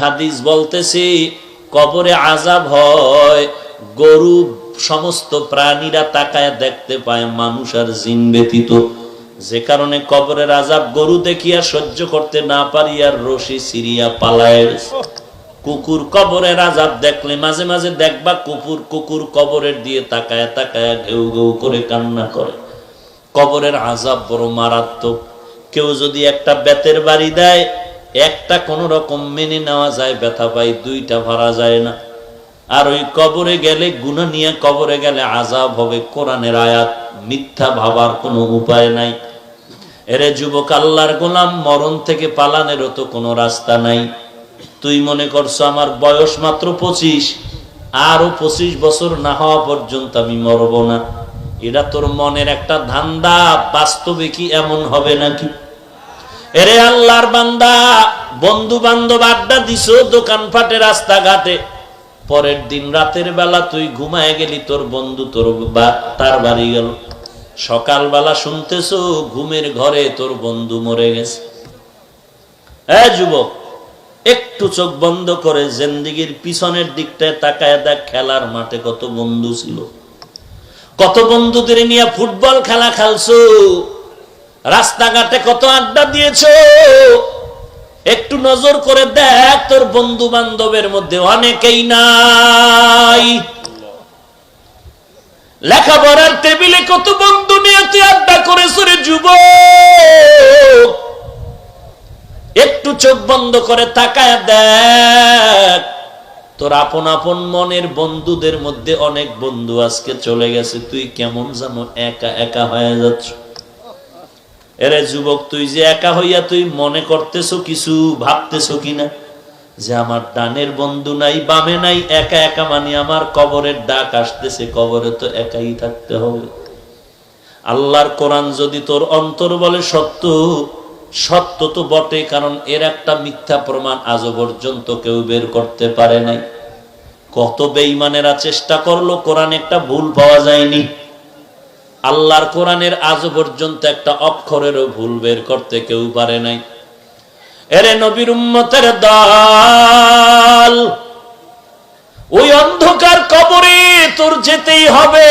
হাদিস বলতেছে, কবরে আজাব হয়, গরু সমস্ত প্রাণীরা তাকায় দেখতে পায়, মানুষ আর জিন ব্যতীত। যে কারণে কবরের আজাব গরু দেখিয়া সহ্য করতে না পারি আর রশি সিরিয়া পালায়। কুকুর কবরের আজাব দেখলে মাঝে মাঝে দেখবা কুকুর কুকুর কবরের দিয়ে তাকায় তাকায় ঘেউ ঘেউ করে কান্না করে। কবরের আজাব বড় মারাত্মক। কেউ যদি একটা বেতের বাড়ি দেয় একটা কোন রকম মেনে নেওয়া যায়, ব্যথা পাই দুইটা ভরা যায় না। আর ওই কবরে গেলে গুণা নিয়ে কবরে গেলে আজাব হবে, কোরআনের আয়াত, মিথ্যা ভাবার কোনো উপায় নাই। এরে যুবক, আল্লাহর গোলাম, মরণ থেকে পালানেরও তো কোনো রাস্তা নাই। তুই মনে করছ আমার বয়স মাত্র পঁচিশ আরও পঁচিশ বছর না হওয়া পর্যন্ত আমি মরব না। এটা তোর মনের একটা ধান্দা, বাস্তবে কি এমন হবে নাকি? এরে আল্লাহর বান্দা বন্ধু বান্ধব আড্ডা দিস দোকানপাটে, রাস্তাঘাটে। পরের দিন রাতের বেলা তুই ঘুমায় গেলি, তোর বন্ধু তোর তার বাড়ি গেল। সকালবেলা শুনতেছো ঘুমের ঘরে তোর বন্ধু মরে গেছে। হ্যাঁ যুবক, একটু চোখ বন্ধ করে জেন্দিগির পিছনের দিকটায় তাকায় দেখ, খেলার মাঠে কত বন্ধু ছিল। কত বন্ধুদের নিয়ে ফুটবল খেলা খেলছো? রাস্তাঘাটে কত আড্ডা দিয়েছ? একটু নজর করে দেখ, তোর বন্ধু বান্ধবের মধ্যে অনেকেই নাই। লেখাপড়ার টেবিলে কত বন্ধু নিয়ে তুই আড্ডা করেছ রে যুবক? একটু চোখ বন্ধ করে তাকায় দেখ, তোর আপন আপন মনের বন্ধুদের মধ্যে অনেক বন্ধু আজকে চলে গেছে। তুই কেমন জানো একা একা হয়ে যাচ্ছ। এরে যুবক, তুই যে একা হইয়া তুই মনে করতেছো কিছু, ভাবতেছো কিনা? যে আমার ডানের বন্ধু নাই, বামে নাই, একা একা মানে আমার কবরের ডাক আসতেছে, কবরে তো একাই থাকতে হবে। আল্লাহর কোরআন যদি তোর অন্তর বলে সত্য সত্য তো বটে, কারণ এর একটা মিথ্যা প্রমাণ আজও পর্যন্ত কেউ বের করতে পারে নাই। কত বেঈমানেরা চেষ্টা করল, কোরআন একটা ভুল পাওয়া যায়নি। আল্লাহর কোরআনের আজও পর্যন্ত একটা অক্ষরেরও ভুল বের করতে কেউ পারে নাই। এরে নবীর উম্মতের দল, ওই অন্ধকার কবরে তোর যেতেই হবে।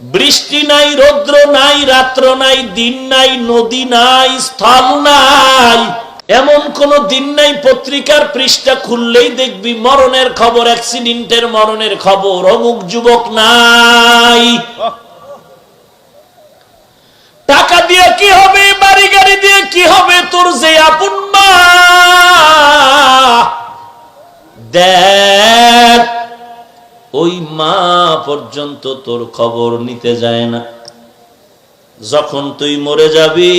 বৃষ্টি নাই, রৌদ্র নাই, রাত্র নাই, দিন নাই, নদী নাই, স্থল নাই। এমন কোন দিন নাই পত্রিকার পৃষ্ঠা খুললেই দেখবি মরণের খবর, অ্যাক্সিডেন্টের মরণের খবর। অমুক যুবক নাই। টাকা দিয়ে কি হবে, বাড়ি গাড়ি দিয়ে কি হবে, তোর যে আপন দেখ, ওই মা পর্যন্ত তোর খবর নিতে যায় না। যখন তুই মরে যাবি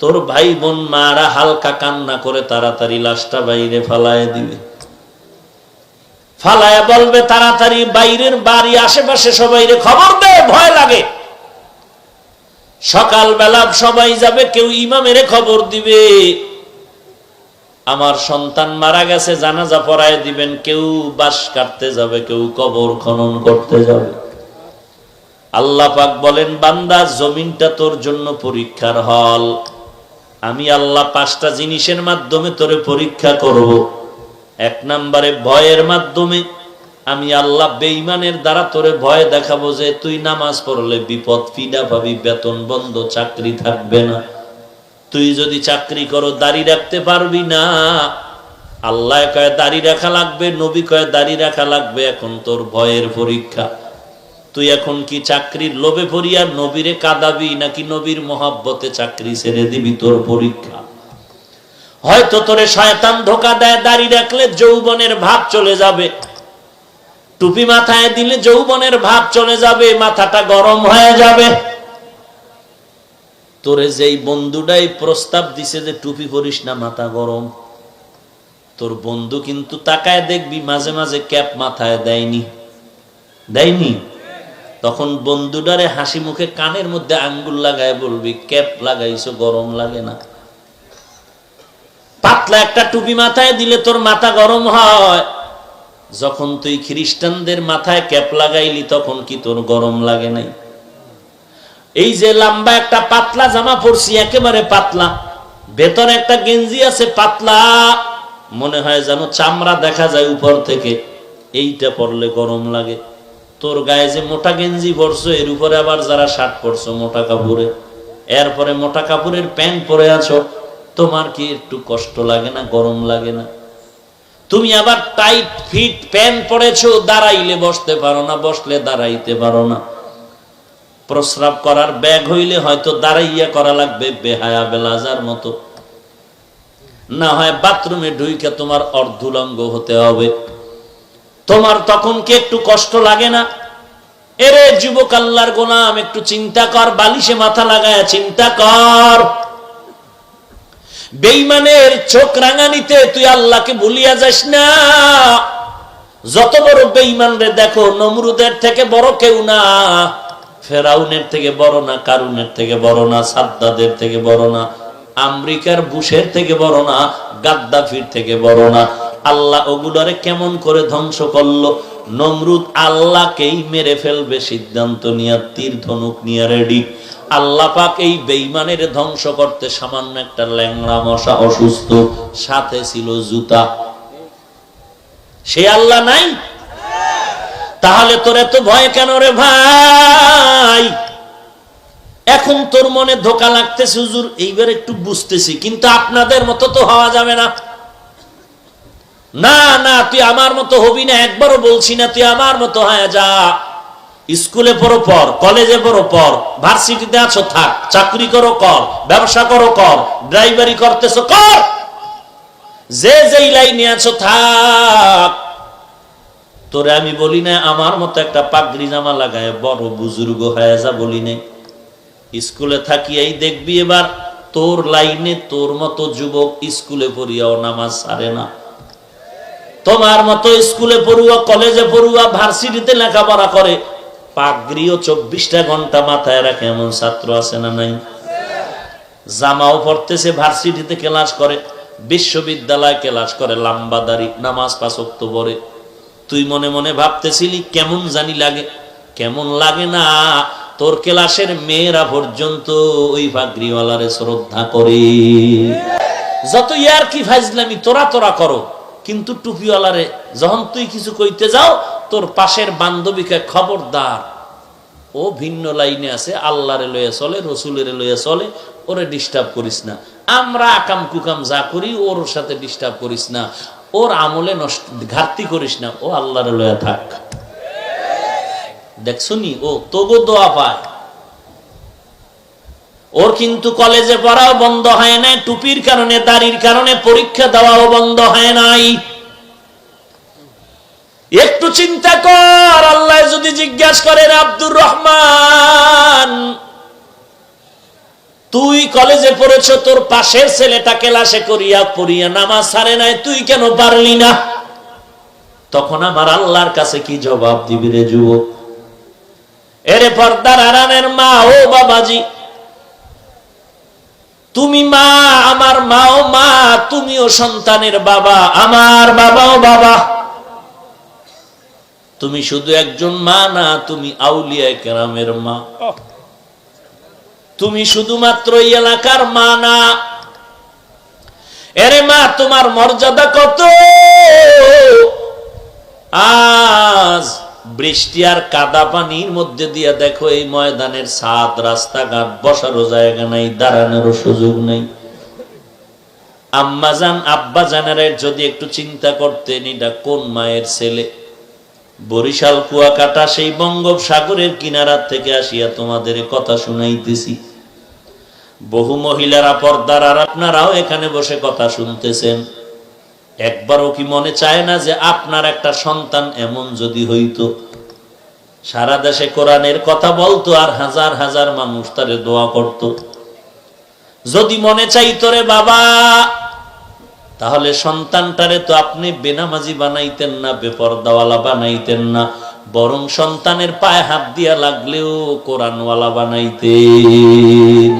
তোর ভাই বোন মারা হালকা কান্না করে তাড়াতাড়ি লাশটা বাইরে ফালায় দিবে। ফালায় বলবে, তাড়াতাড়ি বাইরের বাড়ি, আশেপাশে সবাইরে খবর দে, ভয় লাগে। সকালবেলা সবাই যাবে, কেউ ইমামের খবর দিবে। আমার সন্তান মারা গেছে, জানাজা পড়ায় দিবেন, কেউ বাস কাটতে যাবে, কেউ কবর খনন করতে যাবে। আল্লাহ পাক বলেন, বান্দা, জমিনটা তোর জন্য পরীক্ষার হল। আমি আল্লাহ পাঁচটা জিনিসের মাধ্যমে তোরে পরীক্ষা করব। এক নম্বরে ভয়ের মাধ্যমে আমি আল্লাহ বেইমানের দ্বারা তোরে ভয় দেখাবো যে তুই নামাজ পড়লে বিপদ ফিডা পাবি, বেতন বন্ধ, চাকরি থাকবে না। তুই যদি চাকরি করো, দাড়ি রাখতে পারবি না। আল্লাহ কয়, দাড়ি রাখা লাগবে, নবী কয়, দাড়ি রাখা লাগবে, এখন তোর ভয়ের পরীক্ষা। তুই এখন কি চাকরির লোভে পড়িয়া নবীরে কাঁদাবি নাকি নবীর মহাব্বতে চাকরি ছেড়ে দিবি তোর পরীক্ষা? হয়তো তোরে শয়তান ধোকা দেয়, দাড়ি রাখলে যৌবনের ভাব চলে যাবে। টুপি মাথায় দিলে যৌবনের ভাব চলে যাবে, মাথাটা গরম হয়ে যাবে। তোরে যেই বন্ধুটাই প্রস্তাব দিছে যে টুপি পরিস না, মাথা গরম। তোর বন্ধু কিন্তু তাকায় দেখবি, মাঝে মাঝে ক্যাপ মাথায় দেয়নি। দেয়নি? তখন বন্ধুটারে হাসি মুখে কানের মধ্যে আঙ্গুল লাগায় বলবি, ক্যাপ লাগাইছো, গরম লাগে না। পাতলা একটা টুপি মাথায় দিলে তোর মাথা গরম হয়। যখন তুই খ্রিস্টানদের মাথায় ক্যাপ লাগাইলি, তখন কি তোর গরম লাগে নাই? এই যে লম্বা একটা পাতলা জামা পরছি, একেবারে পাতলা। ভেতরে একটা গেঞ্জি আছে, পাতলা। মনে হয় যেন চামড়া দেখা যায় উপর থেকে। এইটা পরলে গরম লাগে। তোর গায়ে যে মোটা গেঞ্জি পরছো, এর উপরে আবার যারা শার্ট পরছো, মোটা কাপড়ে? এরপরে মোটা কাপড়ের প্যান্ট পরে আছো, তোমার কি একটু কষ্ট লাগে না, গরম লাগে না? তুমি আবার টাইট ফিট প্যান্ট পরেছো, দাঁড়াইলে বসতে পারো না, বসলে দাঁড়াইতে পারো না। প্রস্রাব করার ব্যাগ হইলে হয়তো দাঁড়াইয়া করা লাগবে, বেহায়া বেলাজার মতো। না হয় বাথরুমে ঢুইকে তোমার অর্ধুলঙ্গ হতে হবে। তোমার তখন কি একটু কষ্ট লাগে না? এরে যুবক আল্লাহর গোলাম, একটু চিন্তা কর, বালিশে মাথা লাগায় চিন্তা কর। বেইমানের চোখ রাঙানিতে তুই আল্লাহকে ভুলিয়া যাস না। যত বড় বেইমান রে দেখো, নমরুদের থেকে বড় কেউ না। ফেরাউনের থেকে বড় না, কারুনের থেকে বড় না, সাদ্দাদের থেকে বড় না, আমেরিকার বুশের থেকে বড় না, গাদ্দাফির থেকে বড় না। আল্লাহ ওগুলারে কেমন করে ধ্বংস করল? নমরুদ আল্লাহকেই মেরে ফেলবে, সিদ্ধান্ত নিয়ে, তীর ধনুক নিয়ে রেডি আল্লাহ পাক এই বেইমানের ধ্বংস করতে সামান্য একটা ল্যাংড়া মশা অসুস্থ, সাথে ছিল জুতা। সে আল্লাহ নাই? তাহলে তোর এত ভয় কেন রে ভাই? এখন তোর মনে ধোকা লাগতেছে, হুজুর, এইবার একটু বুঝতেছি, কিন্তু আপনাদের মতো তো হওয়া যাবে না। না না, তুই আমার মতো হবি না, একবারও বলছি না, তুই আমার মতো হ্যাঁ যা। স্কুলে পড়ো পর, কলেজে পড়ো পর, ভার্সিটিতে আছো থাক, চাকরি করো কর, ব্যবসা করো কর, ড্রাইভারি করতেছো কর। যে যেই লাইনে আছো থাক। তোরে আমি বলি না, আমার মতো একটা পাগড়ি জামা লাগায় বড় বুজুর্গ হয়ে যা বলি নাই স্কুলে থাকিয়াই দেখবি এবার, তোর লাইনে তোর মতো যুবক স্কুলে পড়িয়াও নামাজ সারে না। তোমার মতো স্কুলে পড়ুয়া, কলেজে পড়ুয়া, ভার্সিটিতে লেখাপড়া করে, পাগড়িও চব্বিশটা ঘণ্টা মাথায় রাখে, এমন ছাত্র আছে না নাই? জামাও পড়তেছে, ভার্সিটিতে ক্লাস করে, বিশ্ববিদ্যালয় ক্লাস করে, লাম্বা দাড়ি, নামাজ পাশক্ত পরে তুই মনে মনে ভাবতেছিলি, কেমন জানি লাগে, কেমন লাগে না, তোর ক্লাসের মেয়েরা পর্যন্ত ওই পাগড়িওয়ালারে শ্রদ্ধা করে। যত ইয়ার কি ফাইজলামি তোরা তোরা করো। কিন্তু টুপিওয়ালারে, যখন তুই কিছু কইতে যাও, তোর পাশের বান্ধবীকে খবরদার। ও ভিন্ন লাইনে আছে, আল্লাহরে লইয়া চলে, রসুলের লইয়া চলে, ওরে ডিস্টার্ব করিস না। আমরা আকাম কুকাম যা করি, ওর সাথে ডিস্টার্ব করিস না। ওর আমলে নষ্ট, ঘাটতি করিস না। ও আল্লাহরে লইয়া থাক। দেখছনি ও তবু দোয়া পায়। ওর কিন্তু কলেজে পড়াও বন্ধ হয় না, টুপির কারণে, দাড়ির কারণে পরীক্ষা দেওয়াও বন্ধ হয় নাই। একটু চিন্তা কর, আল্লাহ যদি জিজ্ঞাসা করেন আব্দুর রহমান, তুই কলেজে পড়েছ, তোর পাশের ছেলেটা কেলাসে করিয়া পড়িয়া নামাজ সারে নাই, তুই কেন পারলি না? তখন আমার আল্লাহর কাছে কি জবাব দিবি রে যুবক? এরে পর্দার আরামের মা, ও বাবাজি তুমি মা, আমার মাও মা, তুমিও সন্তানের বাবা, আমার বাবাও বাবা। তুমি শুধু একজন মা না, তুমি আউলিয়া কেরামের মা। তুমি শুধুমাত্র এই এলাকার মা না। এরে মা, তোমার মর্যাদা কত? আজ বৃষ্টি আর কাদা পানির মধ্যে দিয়ে দেখো, এই ময়দানের সাত রাস্তাঘাট, বসারও জায়গা নাই, দাঁড়ানোরও সুযোগ নেই। আম্মাজান আব্বা জানারের যদি একটু চিন্তা করতেন, এটা কোন মায়ের ছেলে? বরিশাল, কুয়াকাটা, সেই বঙ্গোপসাগরের কিনারার থেকে আসিয়া তোমাদের কথা শুনাইতেছি। বহু মহিলারা পর্দার আর আপনারাও এখানে বসে কথা শুনতেছেন। একবারও কি মনে চায় না যে আপনার একটা সন্তান এমন যদি হইতো? সারা দেশে কোরআনের কথা বলতো আর হাজার হাজার মানুষ তারে দোয়া করত। যদি মনে চাইতো রে বাবা, তাহলে সন্তানটারে তো আপনি বেনামাজি বানাইতেন না, বেপরদাওয়ালা বানাইতেন না, বরং সন্তানের পায়ে হাত দিয়া লাগলেও কোরআনওয়ালা বানাইতেন।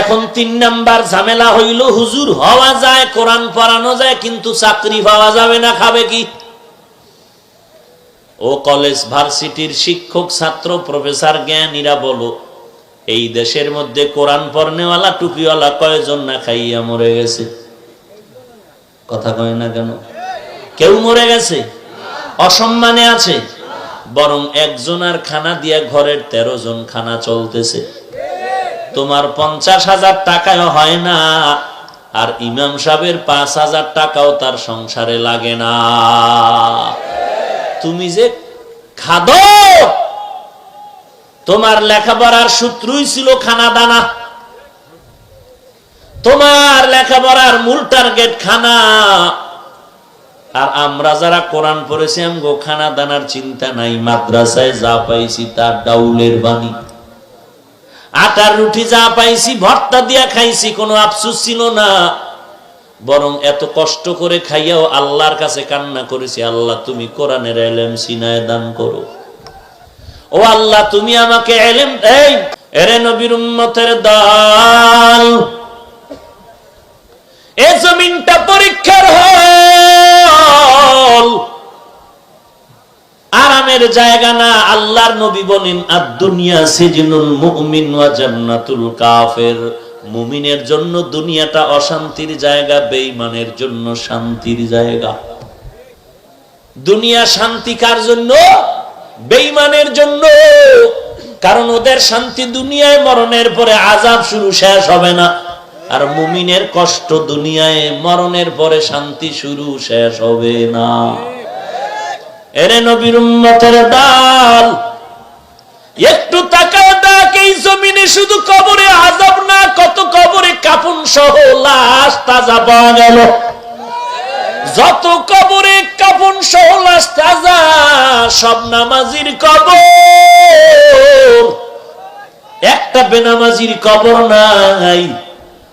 এখন তিন নাম্বার ঝামেলা হইল, হুজুর হওয়া যায়, কোরআন পড়ানো যায়, কিন্তু চাকরি পাওয়া যাবে না, খাবে কি? ও কলেজ ভার্সিটির শিক্ষক, ছাত্র, প্রফেসর জ্ঞানীরা বলো, এই দেশের মধ্যে কোরআন পড়নেওয়ালা, টুপিওয়ালা কয়জন না খাইয়া মরে গেছে? কথা কয় না কেন? কেউ মরে গেছে? অসম্মানে আছে? বরং একজনের খানা দিয়া ঘরের তেরো জন খানা চলতেছে। তোমার পঞ্চাশ হাজার টাকায় হয় না, আর ইমাম সাহেবের পাঁচ হাজার টাকাও তার সংসারে লাগে না। তুমি যে খাদ, তোমার লেখাপড়ার সূত্রই ছিল খানা দানা তোমার লেখাপড়ার মূল টার্গেট খানা। আর আমরা যারা কোরআন পড়েছি, আমগো খানা দানার চিন্তা নাই, মাদ্রাসায় যা পাইছি তার ডাউলের বাণী। আটার রুটি যা পাইছি, ভর্তা দিয়া খাইছি, কোনো আফসুস ছিল না। বরং এত কষ্ট করে খাইয়াও আল্লাহর কাছে কান্না করেছি, আল্লাহ তুমি কোরআনের এলেম সিনায় দান করো। ও আল্লাহ, তুমি আমাকে এলেম, এই, এরে নবীর উম্মতের দল, এ জমিনটা আরামের জায়গা না, আল্লাহর নবী বলেন আর দুনিয়া সিজনুল মুমিন ওয়া জান্নাতুল কাফের। মুমিনের জন্য দুনিয়াটা অশান্তির জায়গা, বেঈমানের জন্য শান্তির জায়গা। দুনিয়া শান্তি কার জন্য? বেঈমানের জন্য। কারণ ওদের শান্তি দুনিয়ায়, মরণের পরে আজাব শুরু শেষ হবে না। আর মুমিনের কষ্ট দুনিয়ায়, মরণের পরে শান্তি শুরু শেষ হবে না। এরে নবীর উম্মতের ডাল একটু তাকায় দেখ, এই জমিনে শুধু কবরে আজাব না, কত কবরে কাপুন সহ লাশ তাজা পাওয়া গেল। যত কবরে কাপুন সহ লাশ তাজা, সব নামাজির কবর। একটা বেনামাজির কবর নাই।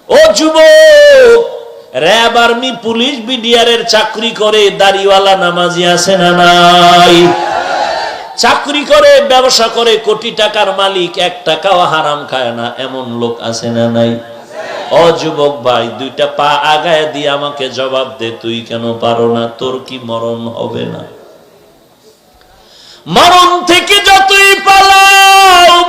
ও যুবক র্যাব আর্মি, পুলিশ, বিডিআরের চাকরি করে দাড়িওয়ালা নামাজি আছে না নাই? চাকরি করে, ব্যবসা করে, কোটি টাকার মালিক, এক টাকাও হারাম খায় না, এমন লোক আছে না নাই? ও যুবক ভাই, দুইটা পা আগায় দিয়ে আমাকে জবাব দে, তুই কেন পারো না? তোর কি মরণ হবে না? মরণ থেকে যতই পালাও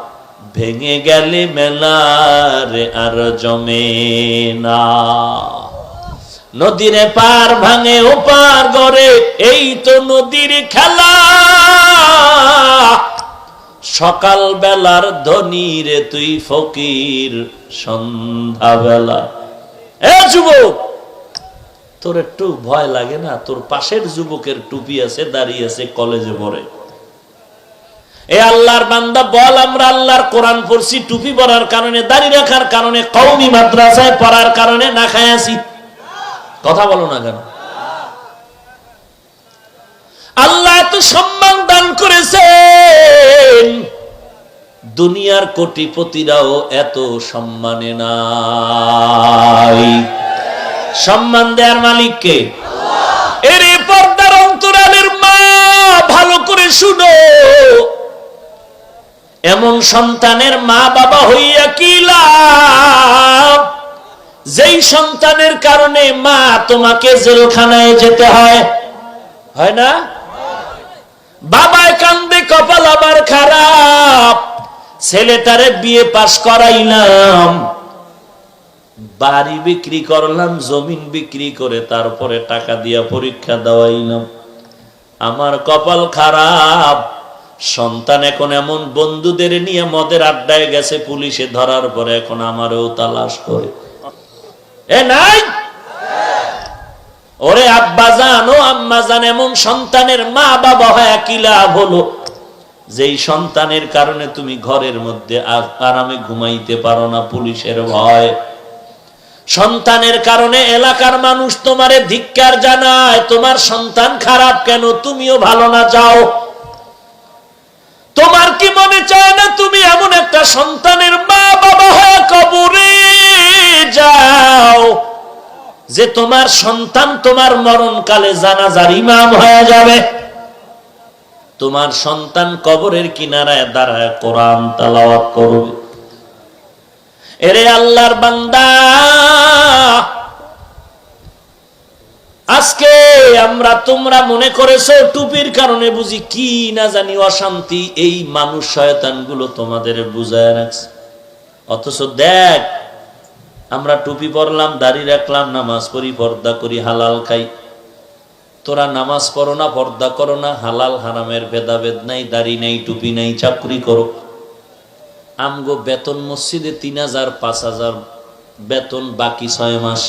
ভেঙে গেলে মেলারে আর জমে না। নদীরে পার ভাঙে, ও পার গড়ে, এই তো নদীর খেলা। সকাল বেলার ধনী রে তুই ফকির সন্ধ্যা বেলা যুবক, তোর একটু ভয় লাগে না? তোর পাশের যুবকের টুপি আছে দাঁড়িয়ে আছে, কলেজে পড়ে। এ আল্লাহর বান্দা বল, আমরা আল্লাহর কোরআন পড়ছি, টুপি পরার কারণে রাখার কারণে কৌমি মাদ্রাসায় পড়ার কারণে না খাই কথা বলো না কেন? আল্লাহ এত সম্মান দান করেছেন। দুনিয়ার কোটিপতিরাও এত সম্মানে নাই। সম্মান দেয়ার মালিককে এর পর্দার অন্তরালের মা, ভালো করে শুনো। এমন সন্তানের মা বাবা হইয়া কি লাভ? যেই সন্তানের কারণে মা তোমাকে জেলখানায় যেতে হয়। হয় না? বাবায় কান্দে, কপাল আবার খারাপ। ছেলেটারে বিয়ে পাশ করাইলাম। বাড়ি বিক্রি করলাম, জমিন বিক্রি করে তারপরে টাকা দিয়া পরীক্ষা দেওয়াইলাম। আমার কপাল খারাপ। সন্তান এখন এমন বন্ধুদের নিয়ে মদের আড্ডায় গেছে পুলিশে ধরার পরে এখন আমারও তালাশ করে। এ নাই? ওরে আব্বা জান, ও আম্মা জান, এমন সন্তানের মা বাবা হয় কি লাভ হলো? যেই সন্তানের কারণে তুমি ঘরের মধ্যে আরামে ঘুমাইতে পারো না পুলিশের ভয়। সন্তানের কারণে এলাকার মানুষ তোমারে ধিক্কার জানায়, তোমার সন্তান খারাপ কেন, তুমিও ভালো না, যাও। তোমার কি মনে চায় না তুমি এমন একটা সন্তানের মা বাবা হয়ে কবরে যাও? যে তোমার সন্তান তোমার মরণকালে জানাজার ইমাম হয়ে যাবে। তোমার সন্তান কবরের কিনারায় দাঁড়ায় কোরআন তালাওয়াত করবে। এরে আল্লাহর বান্দা আজকে আমরা, তোমরা মনে করেছ টুপির কারণে বুঝি কি না জানি অশান্তি, এই মানুষ শয়তানগুলো তোমাদের বুঝায় রাখছে। অথচ দেখ, আমরা টুপি পরলাম, দাড়ি রাখলাম, নামাজ পড়ি, পর্দা করি, হালাল খাই। তোরা নামাজ পড়ো না, পর্দা করো না, হালাল, হারামের ভেদাভেদ নাই, দাড়ি নাই, টুপি নাই, চাকরি করো। আমগো বেতন মসজিদে তিন হাজার, পাঁচ হাজার, বেতন বাকি ছয় মাস।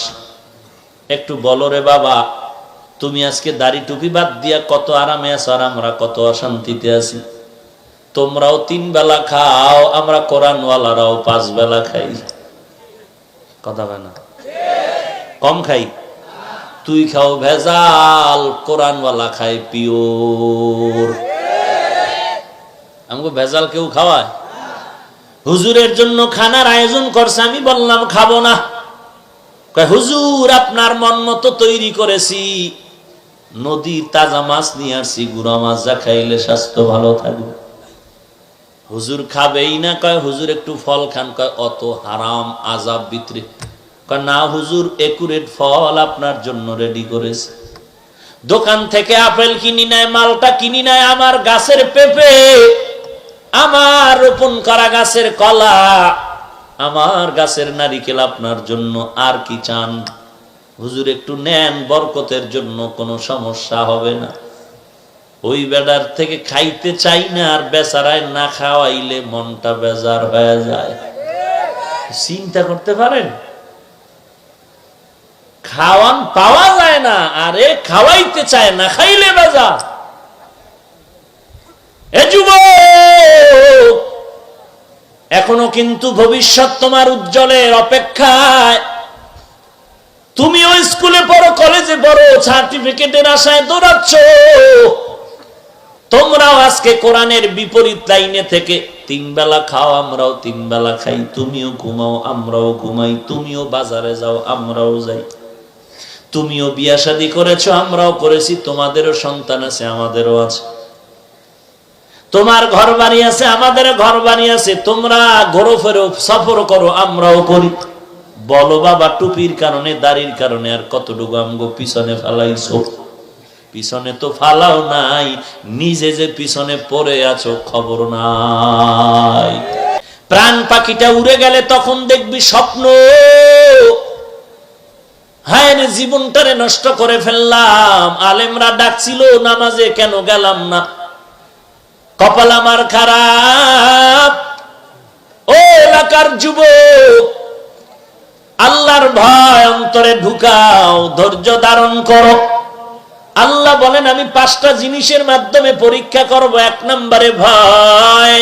একটু বলো রে বাবা, তুমি আজকে দাড়ি টুপি বাদ দিয়া কত আরামে আছো আর আমরা কত অশান্তিতে আছি। তোমরাও তিন বেলা খাও, আমরা কোরআনওয়ালারাও পাঁচ বেলা খাই। কথা না? কম খাই। তুই খাও ভেজাল, কোরআনওয়ালা খাই পিওর। আমাকে ভেজাল কেউ খাওয়ায়? হুজুরের জন্য খানার আয়োজন করছে, আমি বললাম, খাব না। হুজুর, আপনার মন মতো তৈরি করেছি। নদীর তাজা মাছ নিয়ে আসছি, গুড়া মাছ যা খাইলে স্বাস্থ্য ভালো থাকবে। হুজুর খাবেই না, কয়, হুজুর একটু ফল খান। কয়, অত হারাম, আজাব বিতরে কয়, না হুজুর, একুরেট ফল আপনার জন্য রেডি করেছে। দোকান থেকে আপেল কিনি নাই, মালটা কিনি নাই, আমার গাছের পেঁপে, আমার রোপণ করা গাছের কলা আমার গাছের নারিকেল আপনার জন্য আর কি চান? হুজুর, একটু নেন, বরকতের জন্য কোনো সমস্যা হবে না। ওই বেড়ার থেকে খাইতে চাই না, আর বেচারায় না খাওয়াইলে মনটা বেজার হয়ে যায়। চিন্তা করতে পারেন? খাওয়ান পাওয়া যায় না, আরে খাওয়াইতে চায় না, খাইলে বেজার। এ যুবক এখনও কিন্তু ভবিষ্যৎ তোমার উজ্জ্বলের অপেক্ষায়। তুমিও স্কুলে পড়ো, কলেজে পড়ো, সার্টিফিকেটের আশায় দৌড়াচ্ছ। তোমরাও আজকে কোরআনের বিপরীত লাইনে থেকে তিন বেলা খাও, আমরাও তিন বেলা খাই। তুমিও ঘুমাও, আমরাও ঘুমাই। তুমিও বাজারে যাও, আমরাও যাই। তুমিও বিয়া শাদী করেছ, আমরাও করেছি। তোমাদেরও সন্তান আছে, আমাদেরও আছে। তোমার ঘর বাড়ি আছে আমাদের ঘর বাড়ি আছে তোমরা ঘোরো ফেরো, সফর করো, আমরাও করি। বলো বাবা, টুপির কারণে, দাড়ির কারণে আর কতটুকু আমগো পিছনে ফেলাইছো? পিছনে তো ফালাও নাই, নিজে যে পিছনে পড়ে আছো, খবর নাই। প্রাণ পাখিটা উড়ে গেলে তখন দেখবি স্বপ্ন। হায় জীবনটারে নষ্ট করে ফেললাম। আলেমরা ডাকছিল, নামাজে কেন গেলাম না? কপাল আমার খারাপ। ও এলাকার যুবক, আল্লাহর ভয় অন্তরে ঢুকাও, ধৈর্য ধারণ করো। আল্লাহ বলেন, আমি পাঁচটা জিনিসের মাধ্যমে পরীক্ষা করব। এক নম্বরে ভয়,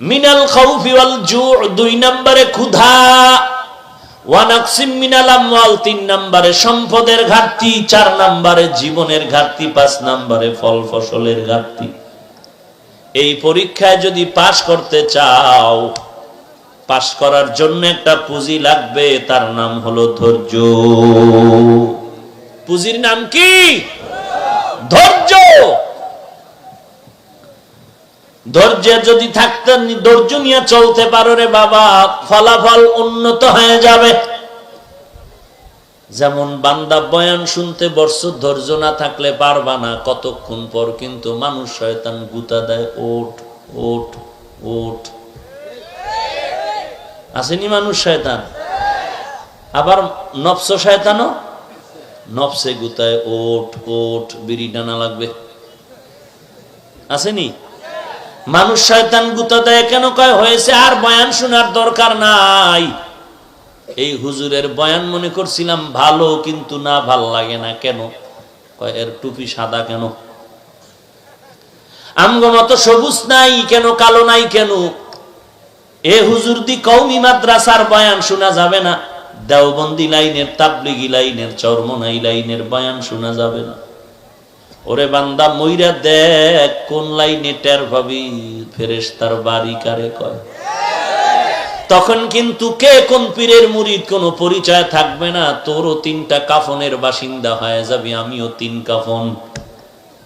মিনাল খাউফি ওয়াল জু দুই নম্বরে ক্ষুধা ওয়ানাকসিম মিনাল আমওয়াল, তিন নম্বরে সম্পদের ঘাটতি, চার নম্বরে জীবনের ঘাটতি, পাঁচ নম্বরে ফল ফসলের ঘাটতি। এই পরীক্ষায় যদি পাশ করতে চাও, পাশ করার জন্য একটা পুঁজি লাগবে, তার নাম হলো ধৈর্য। পুঁজির নাম কি? ধৈর্য। ধৈর্য যদি থাকতে ধৈর্য নিয়ে চলতে পারো রে বাবা, ফলাফল উন্নত হয়ে যাবে। যেমন বান্দা বয়ান শুনতে বর্ষ ধৈর্য না থাকলে পারবা না। কতক্ষণ পর কিন্তু মানুষ শয়তান গুতা দেয় ওট ওট ওট আসেনি মানুষ শয়তান? আবার নফস শয়তানও? নফসে গুতায় ওট ওট বিড়ি ডানা লাগবে। আসেনি? মানুষ শয়তান গুতা দেয় কেন? কয়, হয়েছে আর বয়ান শোনার দরকার নাই। এই হুজুরের বয়ান মনে করছিলাম, ভালো কিন্তু না ভালো লাগে না কেন? এর টুপি সাদা কেন? আমগো মতো সবুজ নাই কেন, কালো নাই কেন? এ হুজুর দি কৌমি মাদ্রাসার বয়ান শোনা যাবে না। দেওবন্দি লাইনের, তাবলিগি লাইনের, চরমনাই লাইনের বয়ান শোনা যাবে না। ওরে বান্দা, মইরা দেখ কোন লাইনে টের ভাবি ফেরেস তার বাড়ি কারে কয়। তখন কিন্তু কে কোন পীরের মুরিদ, কোনো পরিচয় থাকবে না। তোরও তিনটা কাফনের বাসিন্দা হয়ে যাবি, আমিও তিন কাফন।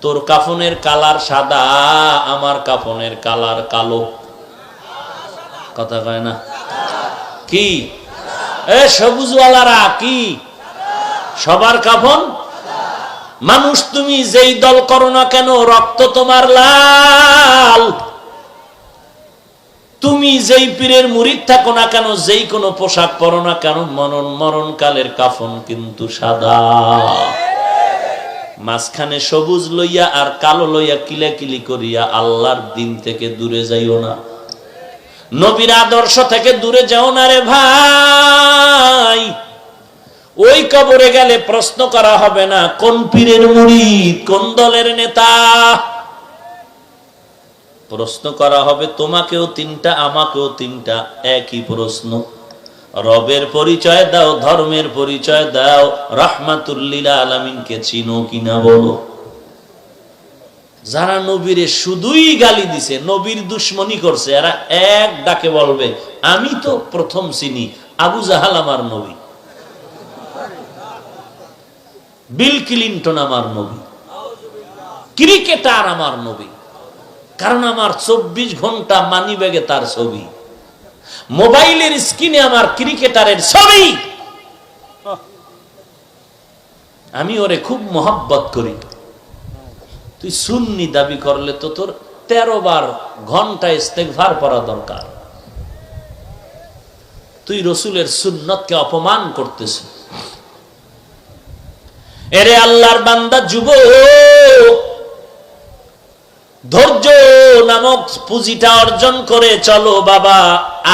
তোর কাফনের কালার সাদা, আমার কাফনের কালার কালো। কথা কয় না? কি? এ সবুজওয়ালারা কি? সবার কাফন? মানুষ তুমি যেই দল করো না কেন, রক্ত তোমার লাল। তুমি যেই পীরের মুরিদ থাকো না কেন, যেই কোনো পোশাক পরো না কেন মরণ মরণকালের কাফন কিন্তু সাদা। মাঝখানে সবুজ লইয়া আর কালো লইয়া কিলাকিলি করিয়া আল্লাহর দিন থেকে দূরে যাইও না। নবীর আদর্শ থেকে দূরে যাও না রে ভাই। ওই কবরে গেলে প্রশ্ন করা হবে না, কোন পীরের মুরিদ কোন দলের নেতা? প্রশ্ন করা হবে, তোমাকেও তিনটা, আমাকেও তিনটা, একই প্রশ্ন। রবের পরিচয় দাও, ধর্মের পরিচয় দাও রহমাতুল্লিল আলমিনকে চিনো কিনা বলো। যারা নবীরে শুধুই গালি দিছে, নবীর দুশ্মনী করছে, এরা এক ডাকে বলবে, আমি তো প্রথম চিনি, আবু জাহাল আমার নবী। বিল ক্লিন্টন আমার নবী। ক্রিকেটার আমার নবী। কারণ আমার চব্বিশ ঘণ্টা মানি ব্যাগে তার ছবি। মোবাইলের স্ক্রিনে আমার ক্রিকেটারের ছবি। আমি ওরে খুব মহাব্বত করি। তুই সুন্নি দাবি করলে তো তোর তেরো বার ঘণ্টা ইস্তেকভার করা দরকার। তুই রসুলের সুন্নতকে অপমান করতেছ। এরে আল্লাহর বান্দা যুব ধৈর্য নামক পুঁজিটা অর্জন করে চলো বাবা,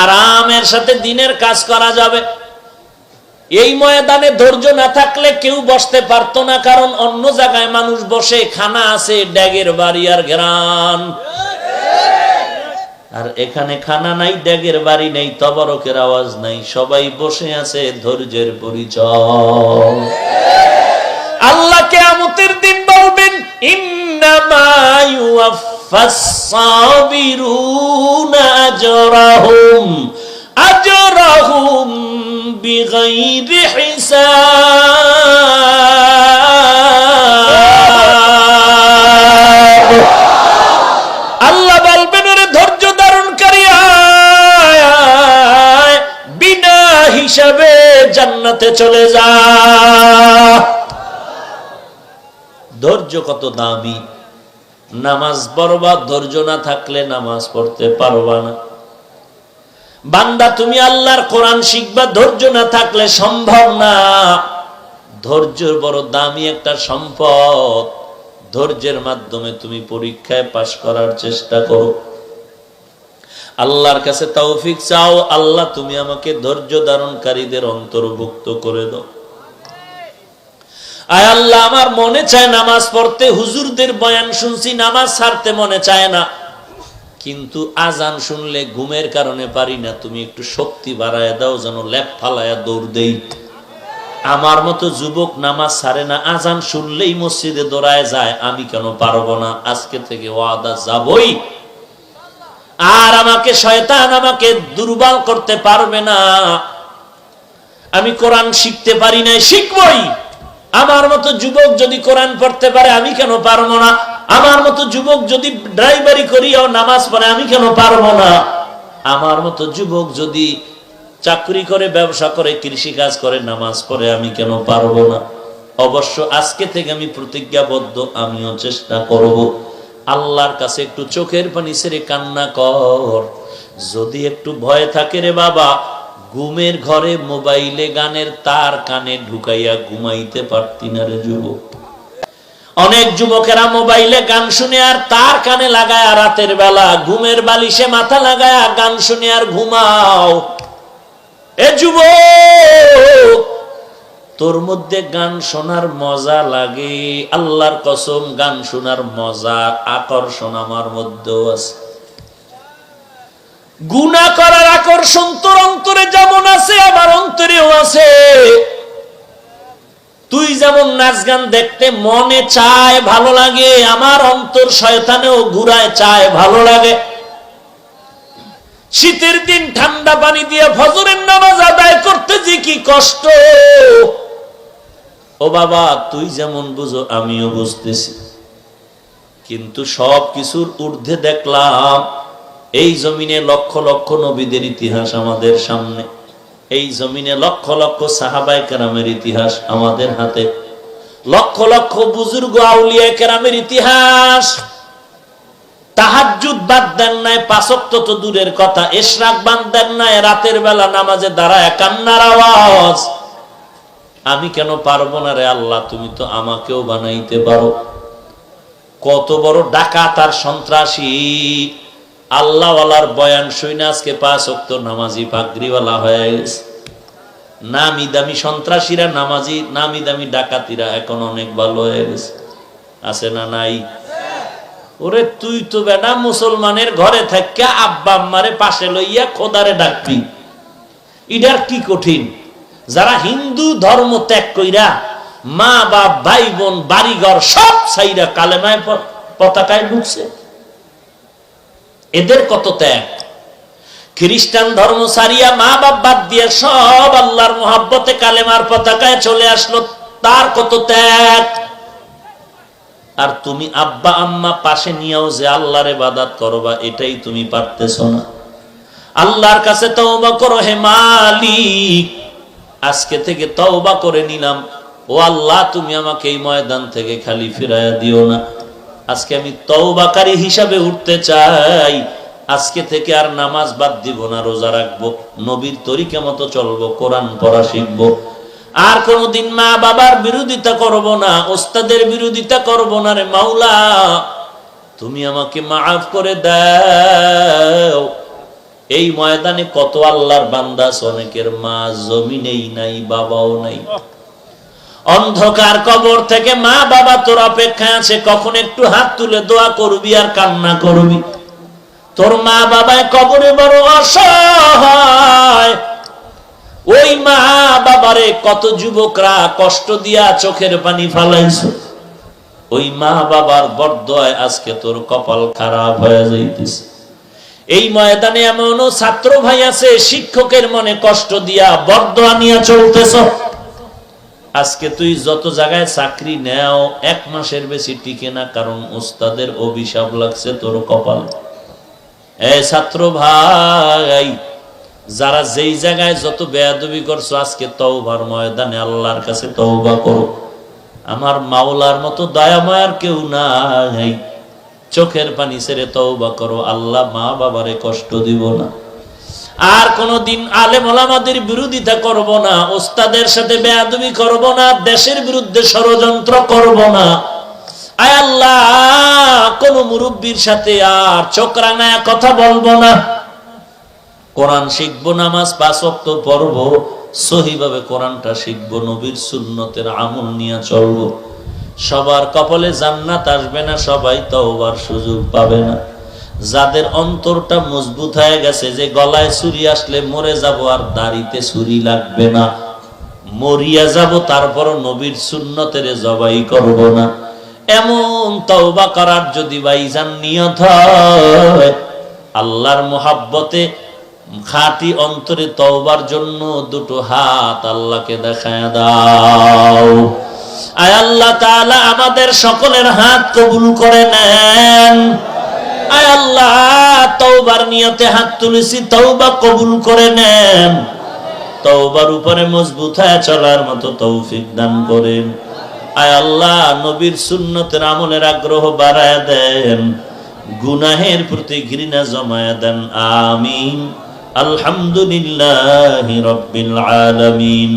আরামের সাথে দিনের কাজ করা যাবে। এই ময়দানে ধৈর্য না থাকলে কেউ বসতে পারতো না, কারণ অন্য জায়গায় মানুষ বসে খানা আছে, ড্যাগের বাড়ি আর ঘেরান। আর এখানে খানা নাই, ড্যাগের বাড়ি নেই, তবরকের আওয়াজ নাই, সবাই বসে আছে ধৈর্যের পরিচয়। আল্লাহ কেয়ামতের দিন বলবেন ইন্নামা ইউয়াফাস সাবিরুনা আজরাহুম আজরাহুম বিগাইরি হিসাব আল্লাহ বলবেন ধৈর্য ধারণকারী বিনা হিসাবে জান্নাতে চলে যা। ধৈর্য কত দামি? নামাজ বরবাদ ধৈর্য না থাকলে নামাজ পড়তে পারবা না। বান্দা, তুমি আল্লাহর কোরআন শিখবা, ধৈর্য না থাকলে সম্ভব না। ধৈর্যের বড় দামি একটা সম্পদ। ধৈর্যের মাধ্যমে তুমি পরীক্ষায় পাশ করার চেষ্টা করো। আল্লাহর কাছে তৌফিক চাও, আল্লাহ তুমি আমাকে ধৈর্য ধারণকারীদের অন্তর্ভুক্ত করে দাও। আয় আল্লাহ, আমার মনে চায় নামাজ পড়তে, হুজুরদের বয়ান শুনছি, নামাজ ছাড়তে মনে চায় না। কিন্তু আজান শুনলে ঘুমের কারণে পারি না, তুমি একটু শক্তি দাও, যেন ল্যাপ দৌড় দেই। আমার মতো যুবক নামাজ ছাড়ে না, আজান শুনলেই মসজিদে দৌড়ায় যায়, আমি কেন পারব না? আজকে থেকে ওয়াদা যাবই। আর আমাকে শয়তান আমাকে দুর্বল করতে পারবে না। আমি কোরআন শিখতে পারি নাই, শিখবই। আমার মতো যুবক যদি কোরআন পড়তে পারে, আমি কেন পারব না? আমার মতো যুবক যদি ড্রাইভারি করিও নামাজ পড়ে, আমি কেন পারব না? আমার মতো যুবক যদি চাকরি করে, ব্যবসা করে কৃষি কাজ করে, নামাজ পড়ে, আমি কেন পারব না? অবশ্য আজকে থেকে আমি প্রতিজ্ঞাবদ্ধ, আমিও চেষ্টা করব। আল্লাহর কাছে একটু চোখের পানি ছেড়ে কান্না কর। যদি একটু ভয় থাকে রে বাবা ঘুমের ঘরে মোবাইলে গানের তার কানে ঢুকাইয়া ঘুমাইতে পারতি না রে যুবক। অনেক যুবকেরা মোবাইলে গান শুনে আর তার কানে লাগায় রাতের বেলা ঘুমের বালিশে মাথা লাগায় গান শুনে আর ঘুমাও। এ যুবক, তোর মধ্যে গান শোনার মজা লাগে, আল্লাহর কসম গান শোনার মজা আকর্ষণ আমার মধ্যেও আছে। গুণা করার আকর্ষণ তোর অন্তরে যেমন আছে, আমার অন্তরেও আছে। তুই যেমন নাচ গান দেখতে মনে চায় ভালো লাগে, আমার অন্তর শয়তানেও ঘুরায় চায় ভালো লাগে। শীতের দিন ঠান্ডা পানি দিয়ে ফজরের নামাজ আদায় করতে যে কি কষ্ট। ও বাবা, তুই যেমন বুঝো, আমিও বুঝতেছি। কিন্তু সব কিছুর ঊর্ধ্বে দেখলাম এই জমিনে লক্ষ লক্ষ নবীদের ইতিহাস আমাদের সামনে। এই জমিনে লক্ষ লক্ষ সাহাবাই কেরামের ইতিহাস আমাদের হাতে। লক্ষ লক্ষ বুজুর্গ আউলিয়া কেরামের ইতিহাস। নাই তো দূরের কথা। দেন নাই, রাতের বেলা নামাজে আওয়াজ। আমি কেন পারব না রে আল্লাহ, তুমি তো আমাকেও বানাইতে পারো। কত বড় ডাকাত আর সন্ত্রাসী। আল্লাহওয়ালার বয়ান শুনে আজকে পাঁচ অক্ত নামাজি পাগড়িওয়ালা হয়ে গেছে। নামি দামি সন্ত্রাসীরা, নামাজি, নামি দামি ডাকাতিরা এখন অনেক ভালো হয়ে গেছে। আছে না নাই? ওরে তুই তো বেটা মুসলমানের ঘরে থেকে আব্বা আম্মারে পাশে লইয়া খোদারে ডাকবি। ইডার কি কঠিন? যারা হিন্দু ধর্ম ত্যাগ কইরা মা বাপ ভাই বোন বাড়িঘর সব সাইরা কালেমায় পতাকায় ঢুকছে। এদের কত ত্যাগ খ্রিস্টান ধর্ম সারিয়া মা বাপ বাদ দিয়ে সব আল্লাহর মোহাব্বতে কালেমার পতাকায় চলে আসলো, তার কত ত্যাগ আর তুমি আব্বা, আম্মা পাশে নিয়েও যে আল্লাহরে বাদাত করবা, এটাই তুমি পারতেছ না। আল্লাহর কাছে তওবা করো হে মালিক। আজকে থেকে তওবা করে নিলাম। ও আল্লাহ, তুমি আমাকে এই ময়দান থেকে খালি ফিরাইয়া দিও না। আজকে আমি তওবাকারী হিসাবে উঠতে চাই। আজকে থেকে আর নামাজ বাদ দিব না রোজা রাখব। নবীর তরিকা মতো চলবো কোরআন পড়া শিখব। আর কোনদিন মা বাবার বিরোধিতা করব না ওস্তাদের বিরোধিতা করব না রে মাওলা। তুমি আমাকে মাফ করে দাও। এই ময়দানে কত আল্লাহর বান্দা আছে, অনেকের মা জমিনেই নাই বাবাও নাই। অন্ধকার কবর থেকে মা বাবা তোর অপেক্ষায় আছে, কখন একটু হাত তুলে দোয়া করবি আর কান্না করবি। তোর মা বাবায় কবরে বড় অসহায়। ওই মা বাবারে কত যুবকরা কষ্ট দিয়া চোখের পানি ফালাইছে। ওই মা বাবার বরদয় আজকে তোর কপাল খারাপ হয়ে যাইতেছে। এই ময়দানে এমনও ছাত্র ভাই আছে, শিক্ষকের মনে কষ্ট দিয়া বরদোয়া নিয়ে চলতেছ। আজকে তুই যত জায়গায় চাকরি নেও, এক মাসের বেশি টিকে না, কারণ উস্তাদের অভিশাপ লাগছে তোর কপাল। ছাত্র ভাই, যারা যেই জায়গায় যত বেয়াদবি করছ, আজকে তওবার ময়দানে আল্লাহর কাছে তওবা করো। আমার মাওলার মতো দয়াময়ার কেউ নাই। চোখের পানি ছেড়ে তওবা করো। আল্লাহ মা বাবারে কষ্ট দিব না। আর কোনদিন আলেম ওলামাদের বিরোধিতা করব না, ওস্তাদের সাথে বেয়াদবি করব না, দেশের বিরুদ্ধে ষড়যন্ত্র করব না। আয় আল্লাহ, কোন মুরব্বীর সাথে আর কথা বলব না। কোরআন শিখব, নামাজ পাঁচ পড়ব, সহিভাবে কোরআনটা শিখব, নবীর সুন্নতের আমল নিয়ে চলবো। সবার কপালে জান্নাত আসবে না, সবাই তওবার সুযোগ পাবে না। যাদের অন্তরটা মজবুত হয়ে গেছে, যে গলায় ছুরি আসলে মরে যাব আর দাড়িতে ছুরি লাগবে না। মরিয়া যাব তারপর নবীর সুন্নতের জবাই করব না। এমন তওবা করার যদি ভাইজান নিয়ত আল্লাহর মোহাব্বতে খাঁটি অন্তরে তওবার জন্য দুটো হাত আল্লাহকে দেখায় দাও। আয় আল্লাহ তাআলা আমাদের সকলের হাত কবুল করে নেন। আয় আল্লাহ নিয়তে হাত তুলেছি কবুল করে নেন। উপরে মজবুত হয়ে চলার মতো তৌফিক দান করেন। আয় আল্লাহ, নবীর সুন্নতের আমলের আগ্রহ বাড়ায় দেন। গুনাহের প্রতি ঘৃণা জমায় দেন, আমিন। আলহামদুলিল্লাহি রাব্বিল আলামিন।